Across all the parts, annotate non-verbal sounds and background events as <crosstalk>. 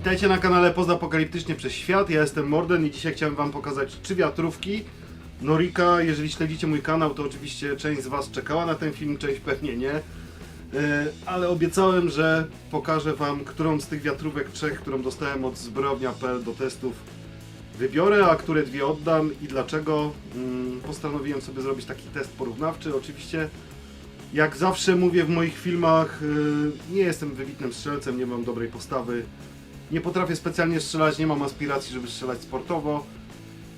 Witajcie na kanale Pozapokaliptycznie przez Świat. Ja jestem Morden i dzisiaj chciałem Wam pokazać trzy wiatrówki Norika. Jeżeli śledzicie mój kanał, to oczywiście część z Was czekała na ten film, część pewnie nie. E, Ale obiecałem, że pokażę Wam, którą z tych wiatrówek trzech, którą dostałem od zbrojownia.pl do testów wybiorę, a które dwie oddam i dlaczego. Mm, Postanowiłem sobie zrobić taki test porównawczy. Oczywiście jak zawsze mówię w moich filmach, y, nie jestem wybitnym strzelcem, nie mam dobrej postawy. Nie potrafię specjalnie strzelać, nie mam aspiracji, żeby strzelać sportowo.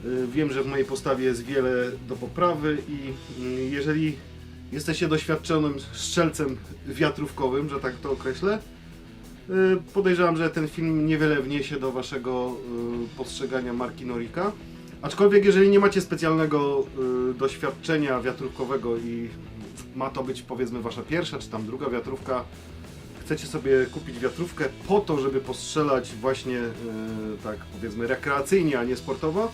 Y, Wiem, że w mojej postawie jest wiele do poprawy i y, jeżeli jesteście doświadczonym strzelcem wiatrówkowym, że tak to określę, y, podejrzewam, że ten film niewiele wniesie do waszego y, postrzegania marki Norika. Aczkolwiek jeżeli nie macie specjalnego doświadczenia wiatrówkowego i ma to być powiedzmy wasza pierwsza czy tam druga wiatrówka, chcecie sobie kupić wiatrówkę po to, żeby postrzelać właśnie y, tak powiedzmy rekreacyjnie, a nie sportowo,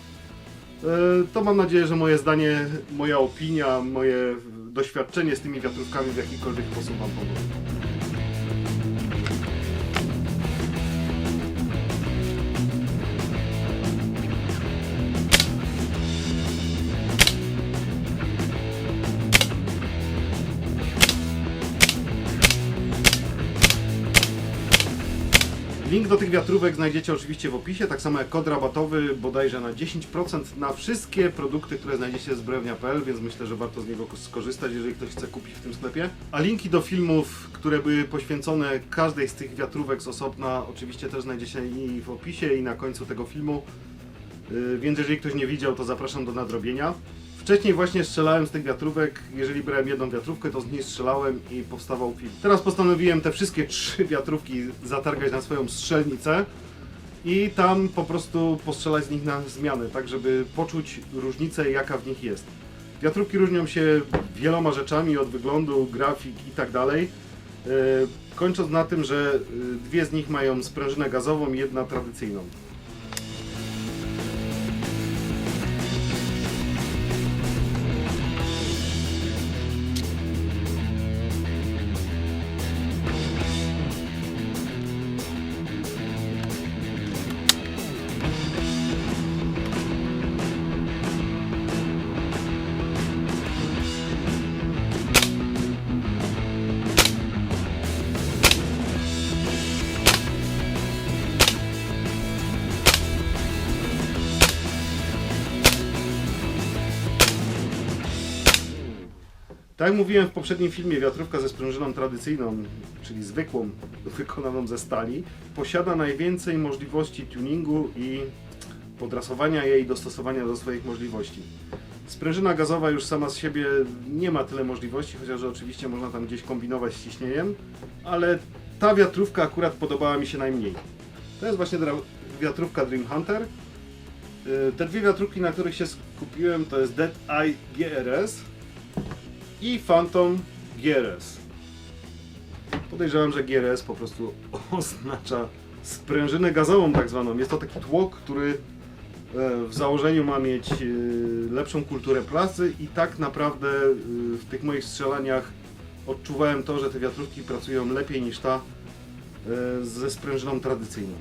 y, to mam nadzieję, że moje zdanie, moja opinia, moje doświadczenie z tymi wiatrówkami w jakikolwiek sposób wam pomoże. Link do tych wiatrówek znajdziecie oczywiście w opisie, tak samo jak kod rabatowy bodajże na 10% na wszystkie produkty, które znajdziecie z zbrojownia.pl, więc myślę, że warto z niego skorzystać, jeżeli ktoś chce kupić w tym sklepie. A linki do filmów, które były poświęcone każdej z tych wiatrówek z osobna, oczywiście też znajdziecie i w opisie i na końcu tego filmu. Yy, Więc jeżeli ktoś nie widział, to zapraszam do nadrobienia. Wcześniej właśnie strzelałem z tych wiatrówek, jeżeli brałem jedną wiatrówkę, to z niej strzelałem i powstawał film. Teraz postanowiłem te wszystkie trzy wiatrówki zatargać na swoją strzelnicę i tam po prostu postrzelać z nich na zmianę, tak żeby poczuć różnicę jaka w nich jest. Wiatrówki różnią się wieloma rzeczami od wyglądu, grafik i tak dalej. Yy, Kończąc na tym, że yy, dwie z nich mają sprężynę gazową jedna tradycyjną. Tak jak mówiłem w poprzednim filmie, wiatrówka ze sprężyną tradycyjną, czyli zwykłą, <laughs> wykonaną ze stali, posiada najwięcej możliwości tuningu i podrasowania jej, dostosowania do swoich możliwości. Sprężyna gazowa już sama z siebie nie ma tyle możliwości, chociaż oczywiście można tam gdzieś kombinować z ciśnieniem, ale ta wiatrówka akurat podobała mi się najmniej. To jest właśnie wiatrówka Dream Hunter. Y, Te dwie wiatrówki, na których się skupiłem, to jest Dead Eye GRS i Phantom GRS. Podejrzewam, że GRS po prostu <laughs> oznacza sprężynę gazową tak zwaną. Jest to taki tłok, który e, w założeniu ma mieć e, lepszą kulturę pracy i tak naprawdę e, w tych moich strzelaniach odczuwałem to, że te wiatrówki pracują lepiej niż ta ze sprężyną tradycyjną.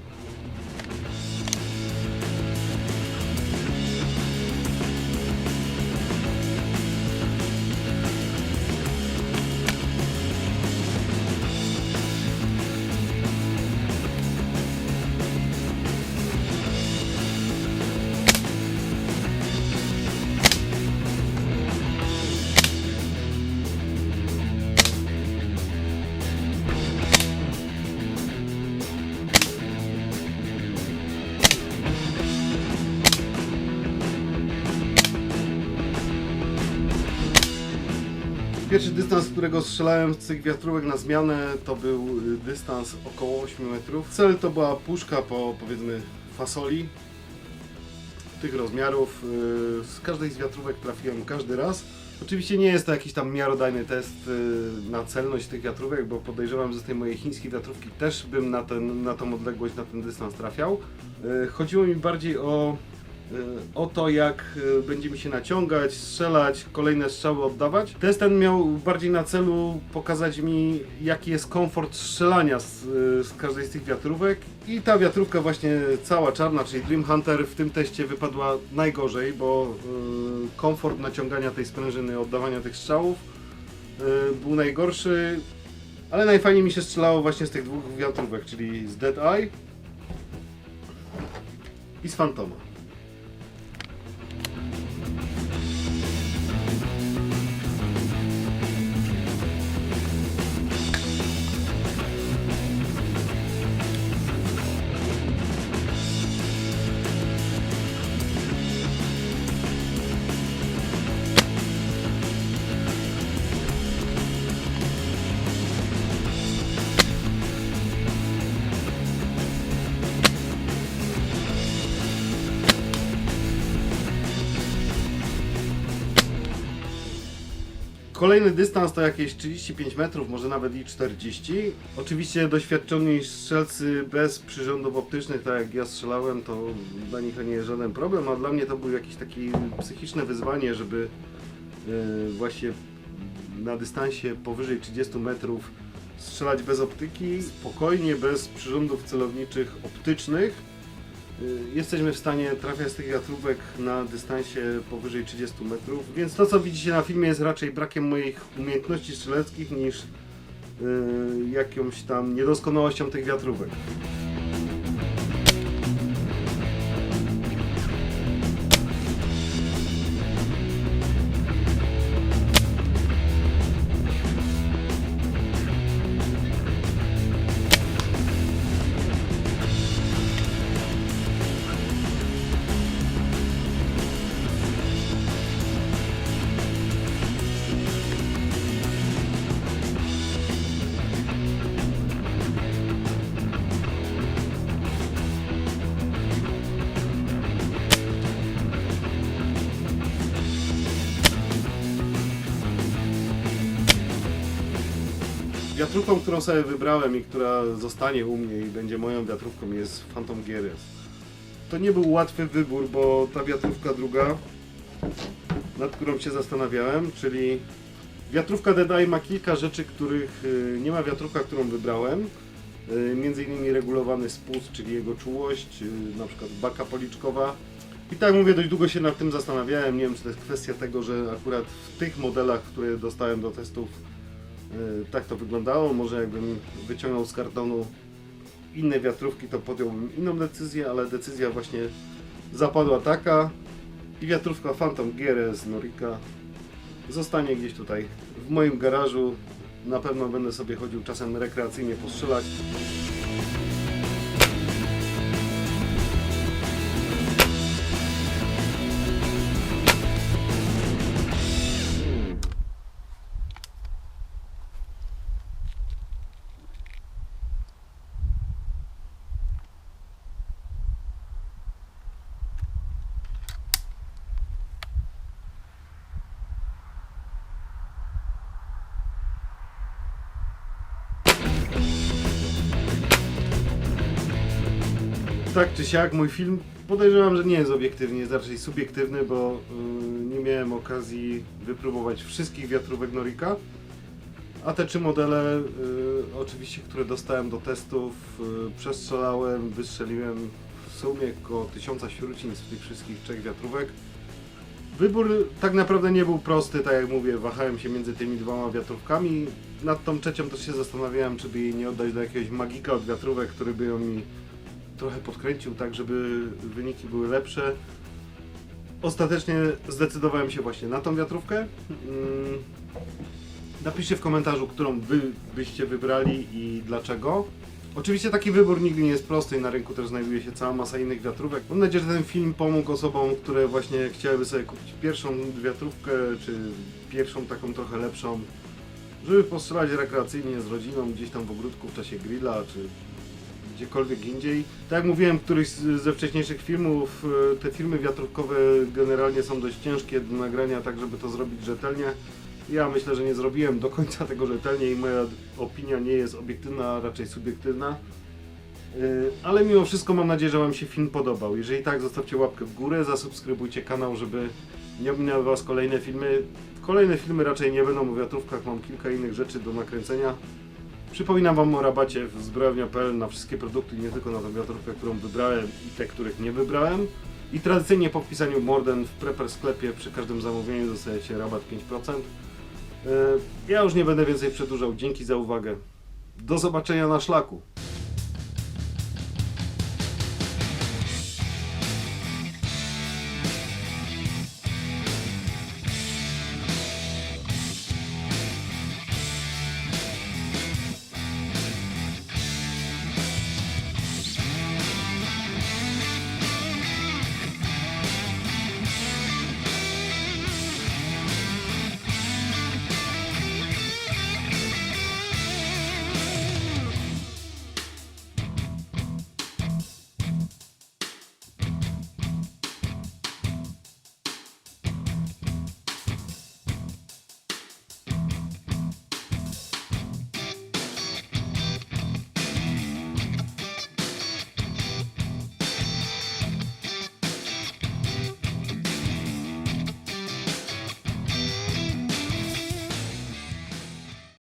Pierwszy dystans, którego strzelałem z tych wiatrówek na zmianę, to był y, dystans około 8 metrów. Cel to była puszka po powiedzmy fasoli tych rozmiarów. Y, Z każdej z wiatrówek trafiłem każdy raz. Oczywiście nie jest to jakiś tam miarodajny test y, na celność tych wiatrówek, bo podejrzewam, że z tej mojej chińskiej wiatrówki też bym na, ten, na tą odległość, na ten dystans trafiał. Chodziło mi bardziej o o to, jak y, będzie mi się naciągać, strzelać, kolejne strzały oddawać. Test ten miał bardziej na celu pokazać mi, jaki jest komfort strzelania z, y, z każdej z tych wiatrówek. I ta wiatrówka właśnie cała czarna, czyli Dream Hunter w tym teście wypadła najgorzej, bo y, komfort naciągania tej sprężyny, oddawania tych strzałów y, był najgorszy. Ale najfajniej mi się strzelało właśnie z tych dwóch wiatrówek, czyli z Dead Eye i z Fantoma. Kolejny dystans to jakieś 35 metrów, może nawet i 40. Oczywiście doświadczeni strzelcy bez przyrządów optycznych, tak jak ja strzelałem, to dla nich to nie jest żaden problem, a dla mnie to był jakieś takie psychiczne wyzwanie, żeby yy, właśnie na dystansie powyżej 30 metrów strzelać bez optyki, spokojnie, bez przyrządów celowniczych optycznych. Y, Jesteśmy w stanie trafiać z tych wiatrówek na dystansie powyżej 30 metrów, więc to co widzicie na filmie jest raczej brakiem moich umiejętności strzeleckich niż yy, jakąś tam niedoskonałością tych wiatrówek. Wiatrówką, którą sobie wybrałem i która zostanie u mnie i będzie moją wiatrówką jest Phantom Gears. To nie był łatwy wybór, bo ta wiatrówka druga, nad którą się zastanawiałem, czyli wiatrówka Dead Eye ma kilka rzeczy, których y, nie ma wiatrówka, którą wybrałem. Y, Między innymi regulowany spust, czyli jego czułość, y, na przykład baka policzkowa. I tak mówię, dość długo się nad tym zastanawiałem. Nie wiem, czy to jest kwestia tego, że akurat w tych modelach, które dostałem do testów, tak to wyglądało. Może jakbym wyciągnął z kartonu inne wiatrówki, to podjąłbym inną decyzję, ale decyzja właśnie zapadła taka. I wiatrówka Phantom GRS Norika zostanie gdzieś tutaj w moim garażu. Na pewno będę sobie chodził czasem rekreacyjnie postrzelać. Tak czy siak, mój film podejrzewam, że nie jest obiektywny, jest raczej subiektywny, bo y, nie miałem okazji wypróbować wszystkich wiatrówek Norika. A te trzy modele, y, oczywiście, które dostałem do testów, y, przestrzelałem, wystrzeliłem w sumie około 1000 śrucin z tych wszystkich trzech wiatrówek. Wybór tak naprawdę nie był prosty, tak jak mówię, wahałem się między tymi dwoma wiatrówkami. Nad tą trzecią też się zastanawiałem, czy by jej nie oddać do jakiegoś magika od wiatrówek, który by ją mi trochę podkręcił tak, żeby wyniki były lepsze. Ostatecznie zdecydowałem się właśnie na tą wiatrówkę. Mm, Napiszcie w komentarzu, którą wy byście wybrali i dlaczego. Oczywiście taki wybór nigdy nie jest prosty i na rynku też znajduje się cała masa innych wiatrówek. Mam nadzieję, że ten film pomógł osobom, które właśnie chciałyby sobie kupić pierwszą wiatrówkę, czy pierwszą taką trochę lepszą, żeby postrzelać rekreacyjnie z rodziną gdzieś tam w ogródku w czasie grilla, czy gdziekolwiek indziej. Tak jak mówiłem w którymś z- ze wcześniejszych filmów, e, te filmy wiatrówkowe generalnie są dość ciężkie do nagrania, tak żeby to zrobić rzetelnie. Ja myślę, że nie zrobiłem do końca tego rzetelnie i moja opinia nie jest obiektywna, a raczej subiektywna. Yy, Ale mimo wszystko mam nadzieję, że Wam się film podobał. Jeżeli tak, zostawcie łapkę w górę, zasubskrybujcie kanał, żeby nie ominęły Was kolejne filmy. Kolejne filmy raczej nie będą o wiatrówkach, mam kilka innych rzeczy do nakręcenia. Przypominam Wam o rabacie w zbrojownia.pl na wszystkie produkty, nie tylko na tą wiatrówkę, którą wybrałem i te, których nie wybrałem. I tradycyjnie po wpisaniu Morden w Prepper sklepie przy każdym zamówieniu dostajecie rabat 5%. Yy, Ja już nie będę więcej przedłużał. Dzięki za uwagę. Do zobaczenia na szlaku.